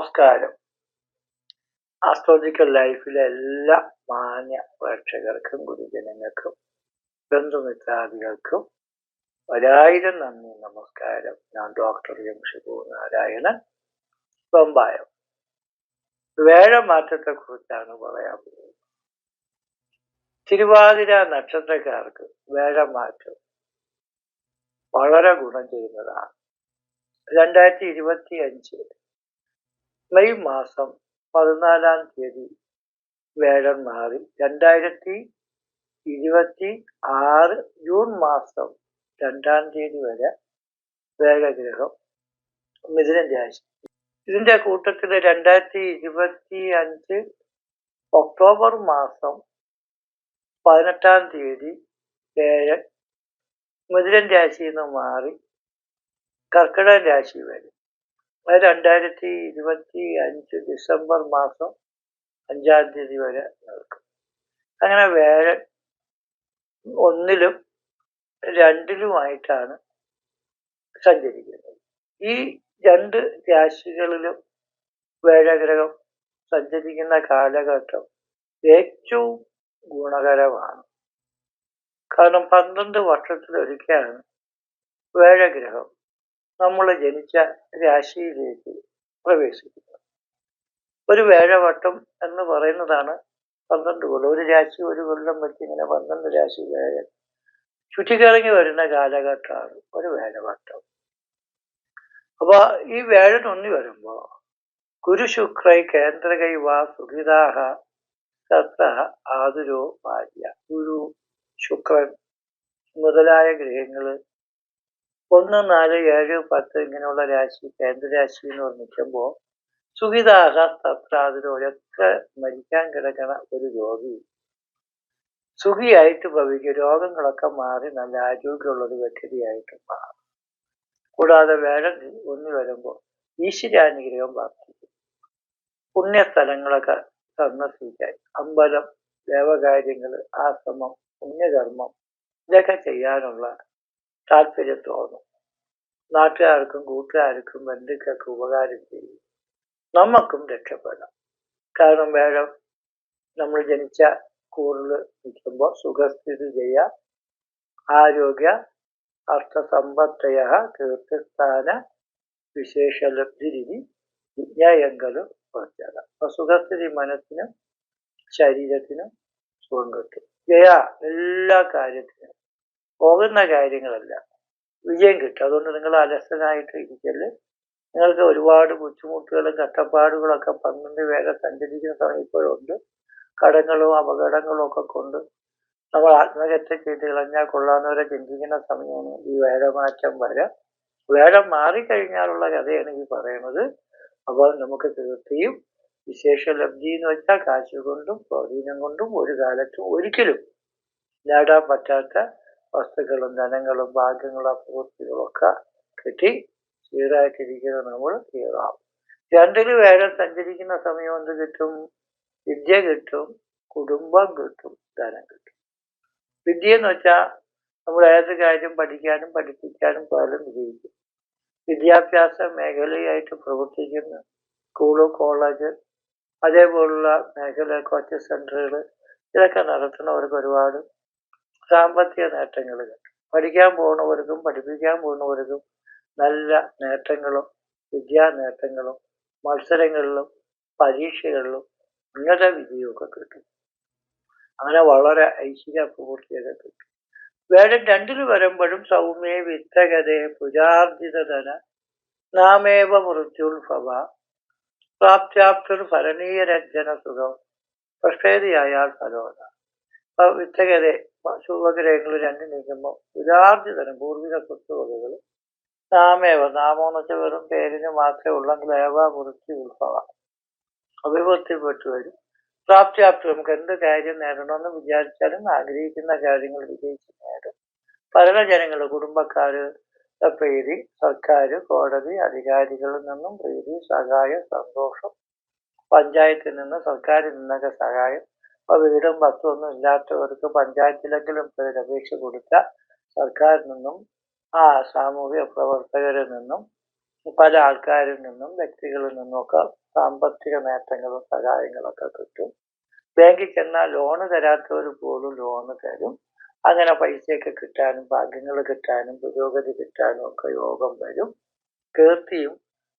നമസ്കാരം. ആസ്ട്രോളജിക്കൽ ലൈഫിലെ എല്ലാ മാന്യ പ്രേക്ഷകർക്കും ഗുരുജനങ്ങൾക്കും ബന്ധുമിത്രാദികൾക്കും ഒരായിരം നന്ദി നമസ്കാരം. ഞാൻ ഡോക്ടർ എം ഷിബു നാരായണൻ ബൊമ്പായം. വേഴമാറ്റത്തെ കുറിച്ചാണ് പറയാൻ പോകുന്നത്. തിരുവാതിര നക്ഷത്രക്കാർക്ക് വേഴമാറ്റം വളരെ ഗുണം ചെയ്യുന്നതാണ്. രണ്ടായിരത്തി ഇരുപത്തി അഞ്ച് മെയ് മാസം പതിനാലാം തീയതി വേഴം മാറി രണ്ടായിരത്തി ഇരുപത്തി ആറ് ജൂൺ മാസം രണ്ടാം തീയതി വരെ വേഗഗ്രഹം മിഥുനം രാശി. ഇതിന്റെ കൂട്ടത്തിൽ രണ്ടായിരത്തി ഇരുപത്തി അഞ്ച് ഒക്ടോബർ മാസം പതിനെട്ടാം തീയതി വേഴൻ മിഥുനൻ രാശിയിൽ നിന്ന് മാറി കർക്കിടക രാശി വരും. അത് രണ്ടായിരത്തി ഇരുപത്തി അഞ്ച് ഡിസംബർ മാസം അഞ്ചാം തീയതി വരെ നടക്കും. അങ്ങനെ വേഴൻ ഒന്നിലും രണ്ടിലുമായിട്ടാണ് സഞ്ചരിക്കുന്നത്. ഈ രണ്ട് രാശികളിലും വേഴഗ്രഹം സഞ്ചരിക്കുന്ന കാലഘട്ടം ഏറ്റവും ഗുണകരമാണ്. കാരണം പന്ത്രണ്ട് വർഷത്തിലൊരിക്കലാണ് വേഴഗ്രഹം നമ്മൾ ജനിച്ച രാശിയിലേക്ക് പ്രവേശിക്കുന്നത് ഒരു വേഴവട്ടം എന്ന് പറയുന്നതാണ് പന്ത്രണ്ട് കൊല്ലം. ഒരു രാശി ഒരു കൊല്ലം വെച്ച് ഇങ്ങനെ പന്ത്രണ്ട് രാശി വേഴ ചുറ്റിക്കിറങ്ങി വരുന്ന കാലഘട്ടമാണ് ഒരു വേഴവട്ടം. അപ്പൊ ഈ വേഴനൊന്നി വരുമ്പോ ഗുരുശുക്രൈ കേന്ദ്രകൈ വാ സുഹിതാഹ സത്ത ആതുരോ ഭാര്യ. ഗുരു ശുക്രൻ മുതലായ ഗ്രഹങ്ങൾ ഒന്ന് നാല് ഏഴ് പത്ത് ഇങ്ങനെയുള്ള രാശി കേന്ദ്രരാശി എന്ന് പറഞ്ഞിരിക്കുമ്പോൾ സുഖിതാഹ സത്രാതിരൊക്കെ മരിക്കാൻ കിടക്കണ ഒരു രോഗി. സുഖിയായിട്ട് ഭവിക്കും. രോഗങ്ങളൊക്കെ മാറി നല്ല ആരോഗ്യമുള്ള ഒരു വ്യക്തിയായിട്ട് മാറും. കൂടാതെ വേഴം ഒന്നി വരുമ്പോൾ ഈശ്വരാനുഗ്രഹം പ്രാർത്ഥിക്കും പുണ്യസ്ഥലങ്ങളൊക്കെ സന്ദർശിക്കാൻ അമ്പലം ദേവകാര്യങ്ങൾ ആശ്രമം പുണ്യകർമ്മം ഇതൊക്കെ ചെയ്യാനുള്ള താല്പര്യം തോന്നും നാട്ടുകാർക്കും കൂട്ടുകാർക്കും ബന്ധുക്കൾക്ക് ഉപകാരം ചെയ്യും. നമുക്കും രക്ഷപ്പെടാം. കാരണം വേഗം നമ്മൾ ജനിച്ച കൂറിൽ നിൽക്കുമ്പോൾ സുഖസ്ഥിതി ചെയ്യ ആരോഗ്യ അർത്ഥസമ്പത്തയ കീർത്തിസ്ഥാന വിശേഷലബ്ധിരി വിജ്ഞായങ്ങളും കുറച്ചാണ് അപ്പൊ സുഖസ്ഥിതി മനസ്സിനും ശരീരത്തിനും സുഖം കിട്ടും ജയ എല്ലാ കാര്യത്തിനും. പോകുന്ന കാര്യങ്ങളല്ല. വിജയം കിട്ടും. അതുകൊണ്ട് നിങ്ങൾ അലസനായിട്ട് ഇരിക്കൽ. നിങ്ങൾക്ക് ഒരുപാട് ബുദ്ധിമുട്ടുകളും കഷ്ടപ്പാടുകളൊക്കെ പന്ത്രണ്ട് വേഗം സഞ്ചരിക്കുന്ന സമയം ഇപ്പോഴുണ്ട്. കടങ്ങളും അപകടങ്ങളും ഒക്കെ കൊണ്ട് നമ്മൾ ആത്മഹത്യ ചെയ്ത് കളഞ്ഞാൽ കൊള്ളാവുന്നവരെ ചിന്തിക്കുന്ന സമയമാണ് ഈ വേടമാറ്റം വരാം. വേടം മാറിക്കഴിഞ്ഞാലുള്ള കഥയാണ് ഈ പറയുന്നത്. അപ്പോൾ നമുക്ക് തീർച്ചയും വിശേഷ ലബ്ധി എന്ന് വെച്ചാൽ കാശ് കൊണ്ടും സ്വാധീനം കൊണ്ടും ഒരു കാലത്തും ഒരിക്കലും നേടാൻ പറ്റാത്ത വസ്തുക്കളും ധനങ്ങളും ഭാഗ്യങ്ങളും അപൂർത്തികളും ഒക്കെ കിട്ടി ക്ലിയറായിട്ടിരിക്കുന്ന നമ്മൾ ക്ലിയറാവും രണ്ടിൽ വേറെ സഞ്ചരിക്കുന്ന സമയം എന്ത് കിട്ടും? വിദ്യ കിട്ടും കുടുംബം കിട്ടും ധനം കിട്ടും. വിദ്യ എന്ന് വെച്ചാൽ നമ്മൾ ഏത് കാര്യം പഠിക്കാനും പഠിപ്പിക്കാനും പോലും വിജയിക്കും. വിദ്യാഭ്യാസ മേഖലയായിട്ട് പ്രവർത്തിക്കുന്ന സ്കൂൾ കോളേജ് അതേപോലുള്ള മേഖല കോച്ചിങ് സെന്ററുകൾ ഇതൊക്കെ നടത്തുന്നവർക്ക് ഒരുപാട് സാമ്പത്തിക നേട്ടങ്ങൾ പഠിക്കാൻ പോകുന്നവർക്കും പഠിപ്പിക്കാൻ പോകുന്നവർക്കും നല്ല നേട്ടങ്ങളും വിദ്യാ നേട്ടങ്ങളും മത്സരങ്ങളിലും പരീക്ഷകളിലും ഉന്നത വിജയമൊക്കെ കിട്ടും. അങ്ങനെ വളരെ ഐശ്വര്യപൂർത്തിയൊക്കെ കിട്ടും. വേടം രണ്ടിൽ വരുമ്പോഴും സൗമ്യ വിത്തകഥ പുരാർജിതധന നാമേവ മൃത്യുൽഭവ പ്രാപ്ത്യാപ്തർ ഭരണീയ രഞ്ജന സുഖം. പ്രശ്നേതിയായാൽ ഫലോന അപ്പൊ വിത്തകതെ ശുഭഗ്രഹങ്ങൾ രണ്ട് നീക്കുമ്പോൾ ഉദാർജിതരം പൂർവിക സ്വത്തുവകകൾ നാമേവ നാമോന്ന് വെച്ചാൽ വെറും പേരിന് മാത്രമേ ഉള്ളെങ്കിൽ ഏവ മൃത്യു ഉത്ഭവ അഭിവൃത്തിപ്പെട്ടു വരും. പ്രാപ്തിയാപ്തി നമുക്ക് എന്ത് കാര്യം നേടണമെന്ന് വിചാരിച്ചാലും ആഗ്രഹിക്കുന്ന കാര്യങ്ങൾ വിജയിച്ച് നേടും. ഭരണജനങ്ങൾ കുടുംബക്കാർ പ്രീതി സർക്കാർ കോടതി അധികാരികളിൽ നിന്നും പ്രീതി സഹായം സന്തോഷം പഞ്ചായത്തിൽ നിന്ന് സർക്കാരിൽ നിന്നൊക്കെ സഹായം അപ്പൊ വീടും ബസ്സും ഒന്നും ഇല്ലാത്തവർക്ക് പഞ്ചായത്തിലെങ്കിലും പോയി അപേക്ഷ കൊടുത്ത സർക്കാരിൽ നിന്നും ആ സാമൂഹ്യ പ്രവർത്തകരിൽ നിന്നും പല ആൾക്കാരിൽ നിന്നും വ്യക്തികളിൽ നിന്നും ഒക്കെ സാമ്പത്തിക നേട്ടങ്ങളും സഹായങ്ങളൊക്കെ കിട്ടും. ബാങ്കിൽ ചെന്നാൽ ലോണ് തരാത്തവർ പോലും ലോണ് തരും. അങ്ങനെ പൈസയൊക്കെ കിട്ടാനും ഭാഗ്യങ്ങൾ കിട്ടാനും പുരോഗതി കിട്ടാനും ഒക്കെ യോഗം വരും. കീർത്തിയും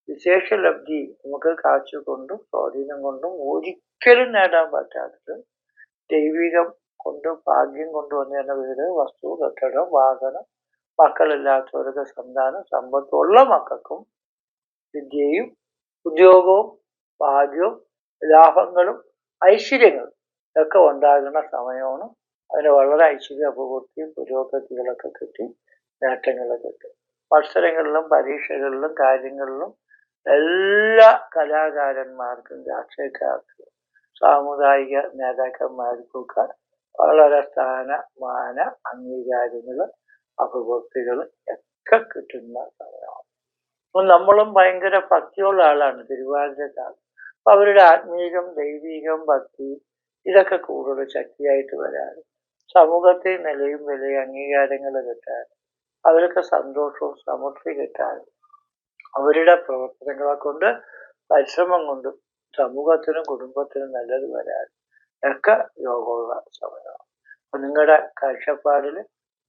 വിശേഷ ലബ്ധി നമുക്ക് കാശ് കൊണ്ടും സ്വാധീനം കൊണ്ടും ഒരിക്കലും നേടാൻ പറ്റാത്തത് ദൈവികം കൊണ്ട് ഭാഗ്യം കൊണ്ടും തന്നെ വീട് വസ്തു കെട്ടിടം വാഹനം മക്കളില്ലാത്തവർക്ക് സന്താനം സമ്പത്തുള്ള മക്കൾക്കും വിദ്യയും ഉദ്യോഗവും ഭാഗ്യവും ലാഭങ്ങളും ഐശ്വര്യങ്ങളും ഒക്കെ ഉണ്ടാകുന്ന സമയമാണ്. അതിന് വളരെ ഐശ്വര്യ അപകീർത്തിയും പുരോഗതികളൊക്കെ കിട്ടി നേട്ടങ്ങളൊക്കെ കിട്ടി. മത്സരങ്ങളിലും പരീക്ഷകളിലും കാര്യങ്ങളിലും എല്ലാ കലാകാരന്മാർക്കും രാഷ്ട്രീയക്കാർക്കും സാമുദായിക നേതാക്കന്മാർക്കൊക്കെ വളരെ സ്ഥാന മാന അംഗീകാരങ്ങൾ അഭിവൃദ്ധികൾ ഒക്കെ കിട്ടുന്ന സമയമാണ്. അപ്പം നമ്മളും ഭയങ്കര ഭക്തിയുള്ള ആളാണ് തിരുവാതിരക്കാർ. അപ്പം അവരുടെ ആത്മീകം ദൈവീകം ഭക്തി ഇതൊക്കെ കൂടുതൽ ശക്തിയായിട്ട് വരാൻ സമൂഹത്തിൽ നിലയും വിലയും അംഗീകാരങ്ങൾ കിട്ടാൻ അവർക്ക് സന്തോഷവും സമൃദ്ധി കിട്ടാൻ അവരുടെ പ്രവർത്തനങ്ങളെ കൊണ്ട് പരിശ്രമം കൊണ്ടും സമൂഹത്തിനും കുടുംബത്തിനും നല്ലത് വരാൻ ഒക്കെ യോഗമുള്ള സമയമാണ്. അപ്പൊ നിങ്ങളുടെ കാഴ്ചപ്പാടിൽ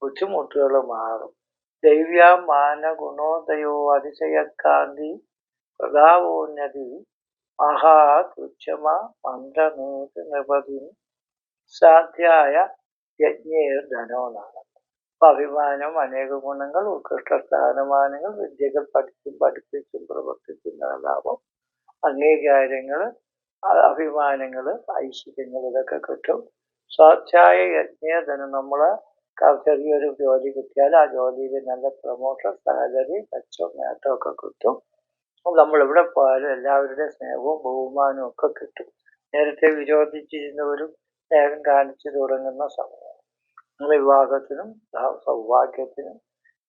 ബുദ്ധിമുട്ടുകൾ മാറും. ദൈവ്യ മാന ഗുണോദയോ അതിശയക്കാന്തി പ്രതാപോന്നതി മഹാ തുച്ഛമ മന്ത്രമേത് നൃപതി സാധ്യായ യജ്ഞേർ ധനോന്നാണ് അപ്പൊ അഭിമാനം അനേക ഗുണങ്ങൾ ഉത്കൃഷ്ട സ്ഥാനമാനങ്ങൾ വിദ്യകൾ പഠിച്ചും പഠിപ്പിച്ചും പ്രവർത്തിക്കുന്ന ലാഭം. അംഗീകാരങ്ങൾ അഭിമാനങ്ങൾ ഐശ്വര്യങ്ങൾ ഇതൊക്കെ കിട്ടും. സ്വാധ്യായ യജ്ഞേധനം നമ്മൾ ചെറിയൊരു ജോലി കിട്ടിയാൽ ആ ജോലിയിൽ നല്ല പ്രൊമോട്ടർ സാലറി മെച്ചം നേട്ടമൊക്കെ കിട്ടും. നമ്മൾ എവിടെ പോയാലും എല്ലാവരുടെ സ്നേഹവും ബഹുമാനവും ഒക്കെ കിട്ടും. നേരത്തെ വിരോധിച്ചിരുന്നവരും സ്നേഹം കാണിച്ചു തുടങ്ങുന്ന സമയം വിവാഹത്തിനും സൗഭാഗ്യത്തിനും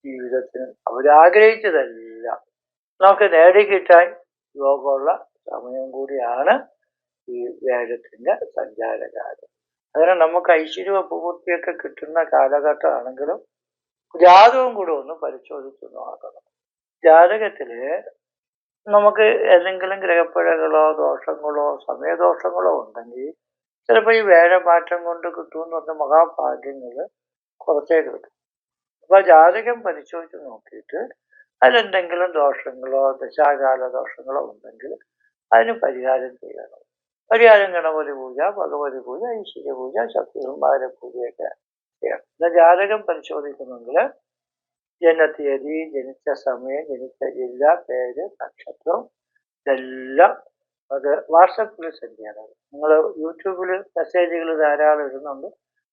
ജീവിതത്തിനും അവരാഗ്രഹിച്ചതല്ല നമുക്ക് നേടിക്കിട്ടാൻ യോഗമുള്ള സമയം കൂടിയാണ് ഈ വേദത്തിന്റെ സഞ്ചാരകാലം. അങ്ങനെ നമുക്ക് ഐശ്വര്യ പൂർത്തിയൊക്കെ കിട്ടുന്ന കാലഘട്ടമാണെങ്കിലും ജാതകം കൂടെ ഒന്ന് പരിശോധിച്ച് നോക്കണം. ജാതകത്തിൽ നമുക്ക് ഏതെങ്കിലും ഗ്രഹപ്പിഴകളോ ദോഷങ്ങളോ സമയദോഷങ്ങളോ ഉണ്ടെങ്കിൽ ചിലപ്പോൾ ഈ വേഴമാറ്റം കൊണ്ട് കിട്ടുമെന്ന് പറഞ്ഞ മഹാഭാഗ്യങ്ങൾ കുറച്ചേ കിട്ടും. അപ്പൊ ജാതകം പരിശോധിച്ച് നോക്കിയിട്ട് അതിലെന്തെങ്കിലും ദോഷങ്ങളോ ദശാകാല ദോഷങ്ങളോ ഉണ്ടെങ്കിൽ അതിന് പരിഹാരം ചെയ്യണം. പരിഹാരം ഗണപതി പൂജ ഭഗവതി പൂജ ഐശ്വര്യ പൂജ ശക്തികുമാര പൂജയൊക്കെ ചെയ്യണം. എന്നാൽ ജാതകം പരിശോധിക്കുന്നെങ്കിൽ ജനതീയതി ജനിച്ച സമയം ജനിച്ച ജില്ല പേര് നക്ഷത്രം ഇതെല്ലാം അത് വാട്സപ്പിൽ സെൻഡ് ചെയ്യണം. നിങ്ങൾ യൂട്യൂബിൽ മെസ്സേജുകൾ ധാരാളം ഇടുന്നുണ്ട്.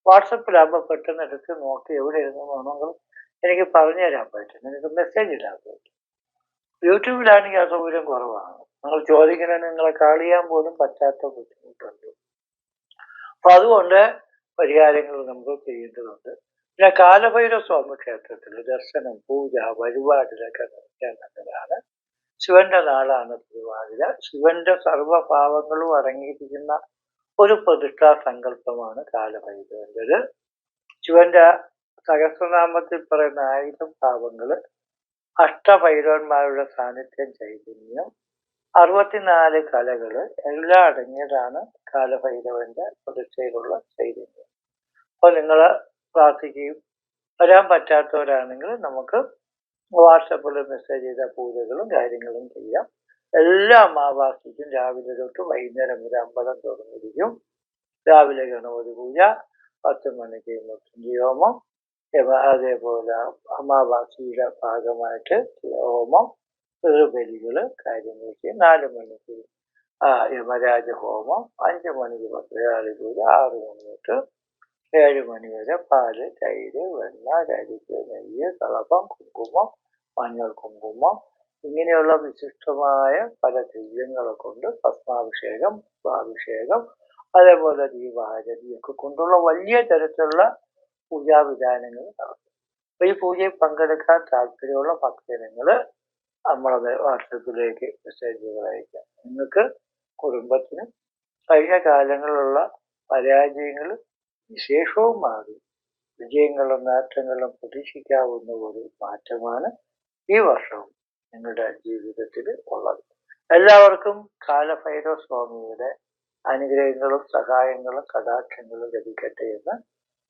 വാട്സപ്പിലാകുമ്പോൾ പെട്ടെന്ന് എടുത്ത് നോക്കി എവിടെ ഇരുന്നു വേണമെങ്കിൽ എനിക്ക് പറഞ്ഞു തരാൻ പറ്റും. നിനക്ക് മെസ്സേജ് ഇടാൻ പറ്റും. യൂട്യൂബിലാണെങ്കിൽ ആ സൗകര്യം കുറവാണ്. നിങ്ങൾ ചോദിക്കുന്നത് നിങ്ങളെ കാളിയാൻ പോലും പറ്റാത്ത ബുദ്ധിമുട്ടുണ്ട്. അപ്പൊ അതുകൊണ്ട് പരിഹാരങ്ങൾ നമുക്ക് ചെയ്യേണ്ടതുണ്ട്. പിന്നെ കാലഭൈരവ സ്വാമി ക്ഷേത്രത്തിൽ ദർശനം പൂജ വഴിപാടിലൊക്കെ നടത്താൻ ശിവന്റെ നാളാണ് തിരുവാതിര. ശിവന്റെ സർവഭാവങ്ങളും അടങ്ങിയിരിക്കുന്ന ഒരു പ്രതിഷ്ഠാ സങ്കല്പമാണ് കാലഭൈരവന്റെത് ശിവന്റെ സഹസ്രനാമത്തിൽ പറയുന്ന ആയിരം ഭാവങ്ങൾ അഷ്ടഭൈരവന്മാരുടെ സാന്നിധ്യം ചൈതന്യം അറുപത്തിനാല് കലകൾ എല്ലാം അടങ്ങിയതാണ് കാലഭൈരവന്റെ പ്രതിഷ്ഠയിലുള്ള ചൈതന്യം. അപ്പോൾ നിങ്ങൾ പ്രാർത്ഥിക്കുകയും വരാൻ പറ്റാത്തവരാണെങ്കിൽ നമുക്ക് വാട്സപ്പിൽ മെസ്സേജ് ചെയ്ത പൂജകളും കാര്യങ്ങളും ചെയ്യാം. എല്ലാ അമാവാസിക്കും രാവിലെ തൊട്ട് വൈകുന്നേരം വരെ അമ്പലം തുറന്നിരിക്കും. രാവിലെ ഗണപതി പൂജ പത്ത് മണിക്ക് ഹോമം അതേപോലെ അമാവാസിയുടെ ഭാഗമായിട്ട് ഹോമം ബലികൾ കാര്യങ്ങൾ ചെയ്യും നാല് മണിക്ക്. ആ യമരാജ ഹോമം അഞ്ച് മണിക്ക് പത്രയാളി പൂജ ആറ് മണി ഏഴ് മണി വരെ പാൽ തൈര് വെണ്ണ കരിക്ക് നെയ്യ് കളപ്പം കുങ്കുമം മഞ്ഞൾ കുങ്കുമം ഇങ്ങനെയുള്ള വിശിഷ്ടമായ പല തെയ്യങ്ങളെ കൊണ്ട് ഭസ്മാഭിഷേകം അഭിഷേകം അതേപോലെ ദീപാരതിയൊക്കെ കൊണ്ടുള്ള വലിയ തരത്തിലുള്ള പൂജാവിധാനങ്ങൾ നടത്തും. അപ്പൊ ഈ പൂജയിൽ പങ്കെടുക്കാൻ താല്പര്യമുള്ള ഭക്തജനങ്ങൾ നമ്മളത് വാട്സപ്പിലേക്ക് മെസ്സേജുകൾ അയക്കാം. നിങ്ങൾക്ക് കുടുംബത്തിന് കഴിഞ്ഞ കാലങ്ങളിലുള്ള പരാജയങ്ങൾ വിശേഷവും മാറി. വിജയങ്ങളും നേട്ടങ്ങളും പ്രതീക്ഷിക്കാവുന്ന ഒരു മാറ്റമാണ് ഈ വർഷവും നിങ്ങളുടെ ജീവിതത്തിൽ ഉള്ളത്. എല്ലാവർക്കും കാലഭൈരവ സ്വാമിയുടെ അനുഗ്രഹങ്ങളും സഹായങ്ങളും കടാക്ഷങ്ങളും ലഭിക്കട്ടെ എന്ന്